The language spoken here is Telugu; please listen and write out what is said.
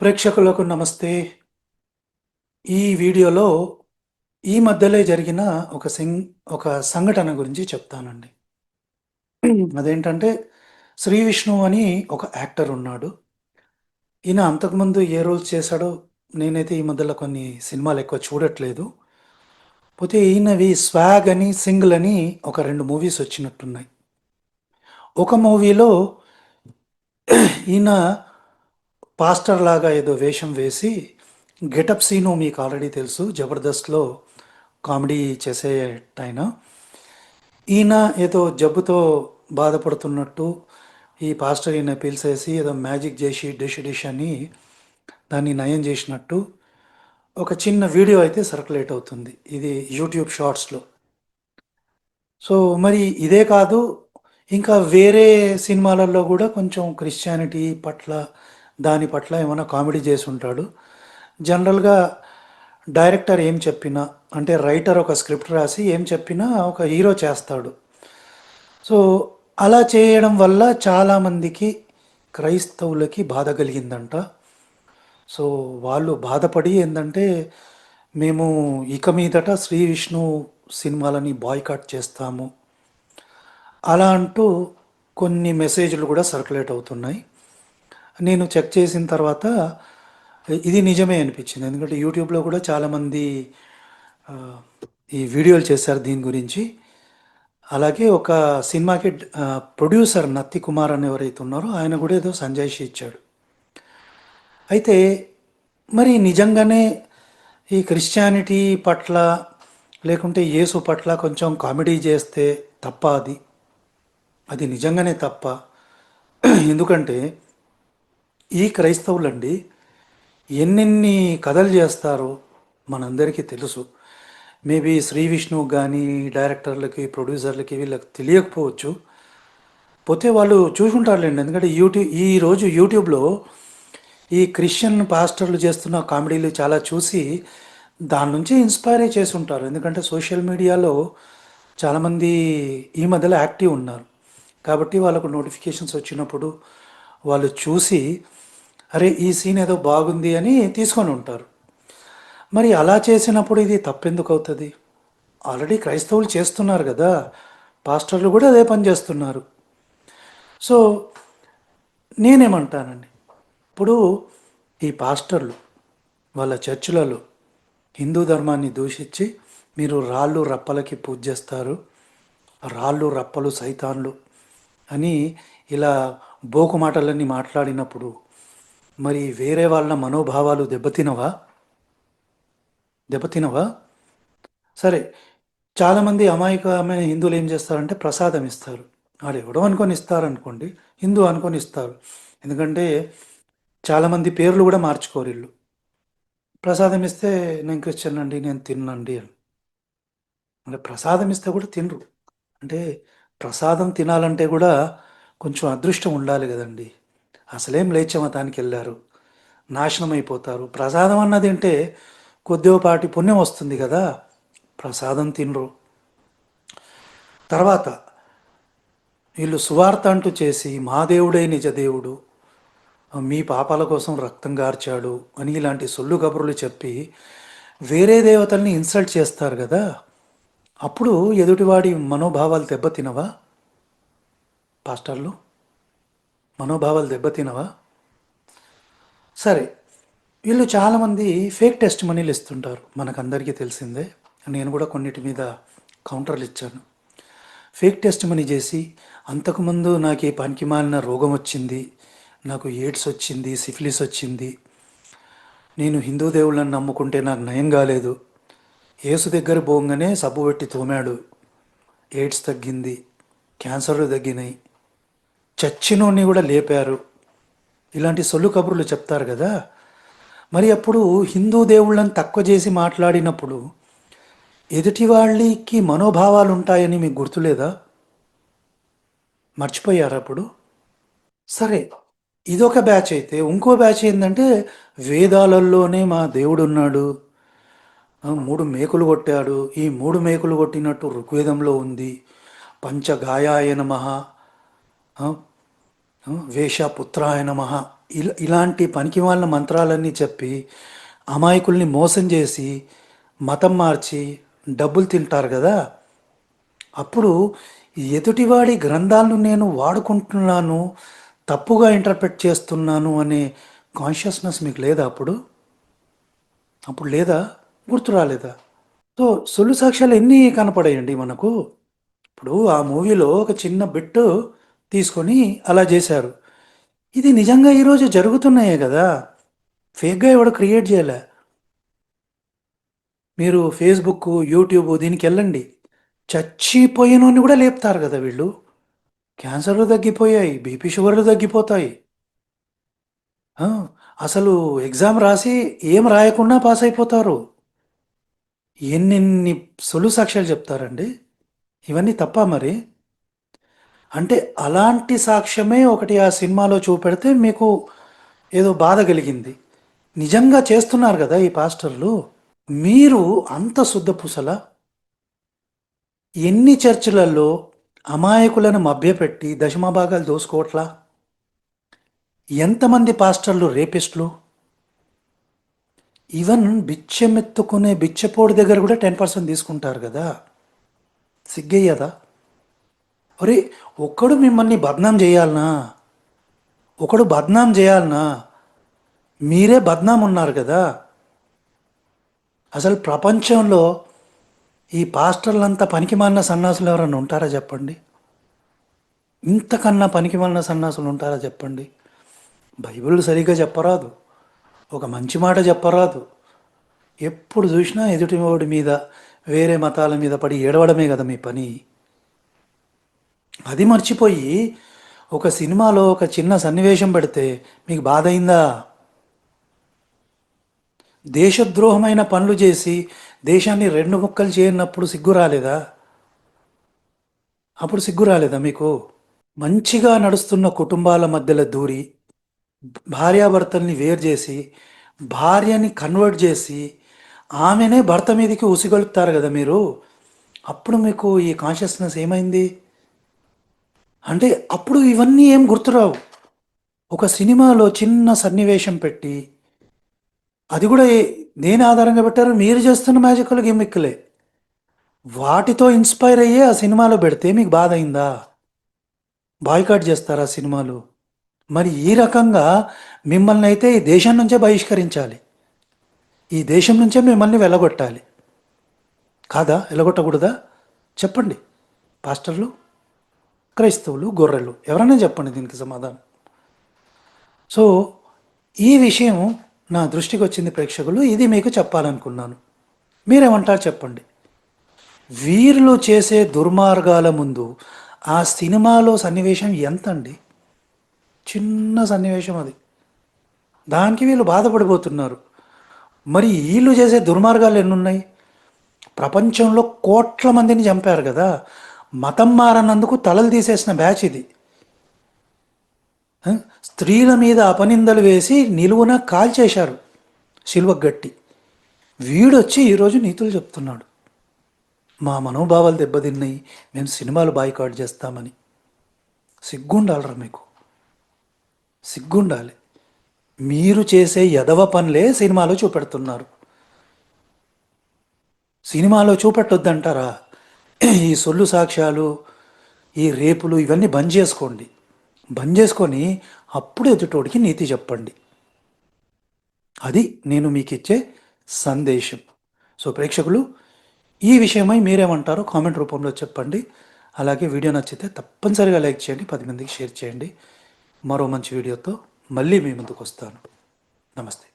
ప్రేక్షకులకు నమస్తే. ఈ వీడియోలో ఈ మధ్యలో జరిగిన ఒక సింగ్ ఒక సంఘటన గురించి చెప్తానండి. అదేంటంటే శ్రీ విష్ణు అని ఒక యాక్టర్ ఉన్నాడు. ఈయన అంతకుముందు ఏ రోల్స్ చేశాడో నేనైతే ఈ మధ్యలో కొన్ని సినిమాలు ఎక్కువ చూడట్లేదు. పోతే ఈయనవి స్వాగ్ అని సింగిల్ అని ఒక రెండు మూవీస్ వచ్చినట్టున్నాయి. ఒక మూవీలో ఈయన పాస్టర్ లాగా ఏదో వేషం వేసి గెటప్ సీను మీకు ఆల్రెడీ తెలుసు జబర్దస్త్లో కామెడీ చేసే ఆయన ఈయన ఏదో జబ్బుతో బాధపడుతున్నట్టు ఈ పాస్టర్ ఈయన పిలిచేసి ఏదో మ్యాజిక్ చేసి డిష్ డిష్ అని దాన్ని నయం చేసినట్టు ఒక చిన్న వీడియో అయితే సర్క్యులేట్ అవుతుంది. ఇది యూట్యూబ్ షార్ట్స్లో. సో మరి ఇదే కాదు ఇంకా వేరే సినిమాలలో కూడా కొంచెం క్రిస్టియానిటీ పట్ల దాని పట్ల ఏమైనా కామెడీ చేసి ఉంటాడు. జనరల్గా డైరెక్టర్ ఏం చెప్పినా అంటే రైటర్ ఒక స్క్రిప్ట్ రాసి ఏం చెప్పినా ఒక హీరో చేస్తాడు. సో అలా చేయడం వల్ల చాలామందికి క్రైస్తవులకి బాధ కలిగిందంట. సో వాళ్ళు బాధపడి ఏంటంటే మేము ఇక మీదట శ్రీ విష్ణు సినిమాలని బాయ్కాట్ చేస్తాము. అలా అంటూ కొన్ని మెసేజ్లు కూడా సర్క్యులేట్ అవుతున్నాయి. నేను చెక్ చేసిన తర్వాత ఇది నిజమే అనిపించింది. ఎందుకంటే యూట్యూబ్లో కూడా చాలామంది ఈ వీడియోలు చేశారు దీని గురించి. అలాగే ఒక సినిమాకి ప్రొడ్యూసర్ నత్తి కుమార్ అని ఎవరైతే ఉన్నారో ఆయన కూడా ఏదో సంజాయిషి ఇచ్చాడు. అయితే మరి నిజంగానే ఈ క్రిస్టియానిటీ పట్ల లేకుంటే యేసు పట్ల కొంచెం కామెడీ చేస్తే తప్ప అది? అది నిజంగానే తప్ప? ఎందుకంటే ఈ క్రైస్తవులండి ఎన్నెన్ని కథలు చేస్తారో మనందరికీ తెలుసు. మేబీ శ్రీ విష్ణు కానీ డైరెక్టర్లకి ప్రొడ్యూసర్లకి వీళ్ళకి తెలియకపోవచ్చు. పోతే వాళ్ళు చూసుకుంటారులేండి ఎందుకంటే యూట్యూబ్ ఈ రోజు యూట్యూబ్లో ఈ క్రిస్టియన్ పాస్టర్లు చేస్తున్న కామెడీలు చాలా చూసి దాని నుంచి ఇన్స్పైర్ చేసి ఉంటారు ఎందుకంటే సోషల్ మీడియాలో చాలామంది ఈ మధ్యలో యాక్టివ్ ఉన్నారు. కాబట్టి వాళ్ళకు నోటిఫికేషన్స్ వచ్చినప్పుడు వాళ్ళు చూసి అరే ఈ సీన్ ఏదో బాగుంది అని తీసుకొని ఉంటారు. మరి అలా చేసినప్పుడు ఇది తప్పెందుకు అవుతుంది? ఆల్రెడీ క్రైస్తవులు చేస్తున్నారు కదా పాస్టర్లు కూడా అదే పని చేస్తున్నారు. సో నేనేమంటానండి ఇప్పుడు ఈ పాస్టర్లు వాళ్ళ చర్చిలలో హిందూ ధర్మాన్ని దూషించి మీరు రాళ్ళు రప్పలకి పూజ చేస్తారు రాళ్ళు రప్పలు సైతాన్లు అని ఇలా బోకు మాటలన్నీ మాట్లాడినప్పుడు మరి వేరే వాళ్ళ మనోభావాలు దెబ్బతినవా? దెబ్బతినవా? సరే చాలామంది అమాయకమైన హిందువులు ఏం చేస్తారంటే ప్రసాదం ఇస్తారు. వాడు ఎవడో అనుకొని ఇస్తారనుకోండి హిందూ అనుకొని ఇస్తారు. ఎందుకంటే చాలామంది పేర్లు కూడా మార్చుకోరు ఇల్లు ప్రసాదం ఇస్తే నేను క్రిస్టియన్ అండి నేను తిన్నండి అని. అంటే ప్రసాదం ఇస్తే కూడా తినరు. అంటే ప్రసాదం తినాలంటే కూడా కొంచెం అదృష్టం ఉండాలి కదండి. అసలేం లేచమతానికి వెళ్ళారు నాశనం అయిపోతారు ప్రసాదం అన్నది అంటే కొద్దిపాటి పుణ్యం వస్తుంది కదా. ప్రసాదం తినరు. తర్వాత వీళ్ళు సువార్త అంటూ చేసి మా దేవుడే నిజ దేవుడు. మీ పాపాల కోసం రక్తం గార్చాడు అని ఇలాంటి సొల్లు కబుర్లు చెప్పి వేరే దేవతల్ని ఇన్సల్ట్ చేస్తారు కదా. అప్పుడు ఎదుటివాడి మనోభావాలు దెబ్బతినవా? పాస్టర్లు? మనోభావాలు దెబ్బతినవా? సరే వీళ్ళు చాలామంది ఫేక్ టెస్ట్ మనీలు ఇస్తుంటారు. మనకందరికీ తెలిసిందే. నేను కూడా కొన్నిటి మీద కౌంటర్లు ఇచ్చాను. ఫేక్ టెస్ట్ మనీ చేసి అంతకుముందు నాకు ఈ పనికిమాలిన రోగం వచ్చింది నాకు ఎయిడ్స్ వచ్చింది సిఫిలిస్ వచ్చింది. నేను హిందూ దేవుళ్ళని నమ్ముకుంటే నాకు నయం కాలేదు. యేసు దగ్గర పోగానే సబ్బు పెట్టి తోమాడు. ఎయిడ్స్ తగ్గింది క్యాన్సర్లు తగ్గినాయి. చచ్చినోడిని కూడా లేపారు. ఇలాంటి సొల్లు కబుర్లు చెప్తారు కదా. మరి అప్పుడు హిందూ దేవుళ్ళని తక్కువ చేసి మాట్లాడినప్పుడు ఎదుటి వాళ్ళకి మనోభావాలు ఉంటాయని మీకు గుర్తులేదా? మర్చిపోయారు అప్పుడు? సరే ఇదొక బ్యాచ్ అయితే ఇంకో బ్యాచ్ ఏంటంటే వేదాలలోనే మా దేవుడు ఉన్నాడు మూడు మేకులు కొట్టాడు. ఈ మూడు మేకులు కొట్టినట్టు ఋగ్వేదంలో ఉంది. పంచగాయాయ నమ. వేషపుత్రాయ నమ. ఇలా ఇలాంటి పనికి వాళ్ళ మంత్రాలన్నీ చెప్పి అమాయకుల్ని మోసం చేసి మతం మార్చి డబ్బులు తింటారు కదా. అప్పుడు ఎదుటివాడి గ్రంథాలను నేను వాడుకుంటున్నాను తప్పుగా ఇంటర్ప్రెట్ చేస్తున్నాను అనే కాన్షియస్నెస్ మీకు లేదా అప్పుడు? అప్పుడు లేదా? గుర్తు రాలేదా? సో సొల్లు సాక్ష్యాలు ఎన్ని కనపడాయండి మనకు? ఇప్పుడు ఆ మూవీలో ఒక చిన్న బిట్టు తీసుకొని అలా చేశారు. ఇది నిజంగా ఈరోజు జరుగుతున్నాయే కదా? ఫేక్గా ఎవడు క్రియేట్ చేయలే. మీరు ఫేస్బుక్ యూట్యూబ్ దీనికి వెళ్ళండి. చచ్చిపోయినోని కూడా లేపుతారు కదా వీళ్ళు. క్యాన్సర్లు తగ్గిపోయాయి బీపీ షుగర్లు తగ్గిపోతాయి. అసలు ఎగ్జామ్ రాసి ఏం రాయకుండా పాస్ అయిపోతారు? ఎన్నెన్ని సొలు సాక్ష్యాలు చెప్తారండి? ఇవన్నీ తప్ప మరి? అంటే అలాంటి సాక్ష్యమే ఒకటి ఆ సినిమాలో చూపెడితే మీకు ఏదో బాధ కలిగింది. నిజంగా చేస్తున్నారు కదా ఈ పాస్టర్లు. మీరు అంత శుద్ధపూసల ఎన్ని చర్చిలలో అమాయకులను మభ్యపెట్టి దశమభాగాలు దోసుకోవట్లా? ఎంతమంది పాస్టర్లు రేపిస్టులు? ఈవెన్ బిచ్చమెత్తుకునే బిచ్చపోడి దగ్గర కూడా టెన్ పర్సెంట్ తీసుకుంటారు కదా. సిగ్గయ్యదా? ఒరే ఒక్కడు మిమ్మల్ని బద్నాం చేయాలనా? ఒకడు బద్నాం చేయాలనా? మీరే బద్నాం ఉన్నారు కదా? అసలు ప్రపంచంలో ఈ పాస్టర్లంతా పనికిమాలిన సన్నాసులు ఎవరన్నా ఉంటారా చెప్పండి? ఇంతకన్నా పనికిమాలిన సన్నాసులు ఉంటారా చెప్పండి? బైబిల్ సరిగ్గా చెప్పరాదు. ఒక మంచి మాట చెప్పరాదు. ఎప్పుడు చూసినా ఎదుటివాడి మీద వేరే మతాల మీద పడి ఏడవడమే కదా మీ పని. అది మర్చిపోయి ఒక సినిమాలో ఒక చిన్న సన్నివేశం పెడితే మీకు బాధ అయిందా దేశద్రోహమైన పనులు చేసి దేశాన్ని రెండు ముక్కలు చేయనప్పుడు సిగ్గు రాలేదా? అప్పుడు సిగ్గు రాలేదా మీకు? మంచిగా నడుస్తున్న కుటుంబాల మధ్యలో దూరి భార్యాభర్తల్ని వేరు చేసి భార్యని కన్వర్ట్ చేసి ఆమెనే భర్త మీదకి ఉసిగొలుపుతారు కదా మీరు? అప్పుడు మీకు ఈ కాన్షియస్నెస్ ఏమైంది? అంటే అప్పుడు ఇవన్నీ ఏం గుర్తురావు. ఒక సినిమాలో చిన్న సన్నివేశం పెట్టి అది కూడా నేను దేని ఆధారంగా పెట్టారు? మీరు చేస్తున్న మ్యాజికల్ గిమ్మిక్లే. వాటితో ఇన్స్పైర్ అయ్యే ఆ సినిమాలో పెడితే మీకు బాధ అయిందా? బాయ్కాట్ చేస్తారా సినిమాలు? మరి ఈ రకంగా మిమ్మల్ని అయితే ఈ దేశం నుంచే బహిష్కరించాలి. ఈ దేశం నుంచే మిమ్మల్ని వెళ్ళగొట్టాలి కాదా? వెళ్ళగొట్టకూడదా చెప్పండి. పాస్టర్లు? క్రైస్తవులు గొర్రెలు. ఎవరైనా చెప్పండి దీనికి సమాధానం. సో ఈ విషయం నా దృష్టికి వచ్చింది ప్రేక్షకులు. ఇది మీకు చెప్పాలనుకున్నాను. మీరేమంటారు చెప్పండి? వీరులు చేసే దుర్మార్గాల ముందు ఆ సినిమాలో సన్నివేశం ఎంత అండి చిన్న సన్నివేశం అది. దానికి వీళ్ళు బాధపడిపోతున్నారు. మరి వీళ్ళు చేసే దుర్మార్గాలు ఎన్నున్నాయి? ప్రపంచంలో కోట్ల మందిని చంపారు కదా. మతం మారనందుకు తలలు తీసేసిన బ్యాచ్ ఇది. స్త్రీల మీద అపనిందలు వేసి నిలువున కాల్చేశారు శిల్వ గట్టి వీడొచ్చి ఈరోజు నీతులు చెప్తున్నాడు. మా మనోభావాలు దెబ్బతిన్నాయి మేము సినిమాలు బాయ్కాట్ చేస్తామని. సిగ్గుండాలరా మీకు. సిగ్గుండాలి. మీరు చేసే యదవ పనులే సినిమాలో చూపెడుతున్నారు. సినిమాలో చూపెట్టొద్దంటారా? ఈ సొల్లు సాక్ష్యాలు ఈ రేపులు ఇవన్నీ బంద్ చేసుకోండి. బంద్ చేసుకొని అప్పుడు ఎదుటోడికి నీతి చెప్పండి. అది నేను మీకు ఇచ్చే సందేశం. సో ప్రేక్షకులు ఈ విషయమై మీరేమంటారో కామెంట్ రూపంలో చెప్పండి. అలాగే వీడియో నచ్చితే తప్పనిసరిగా లైక్ చేయండి పది మందికి షేర్ చేయండి. మరో మంచి వీడియోతో మళ్ళీ మీ ముందుకు వస్తాను నమస్తే.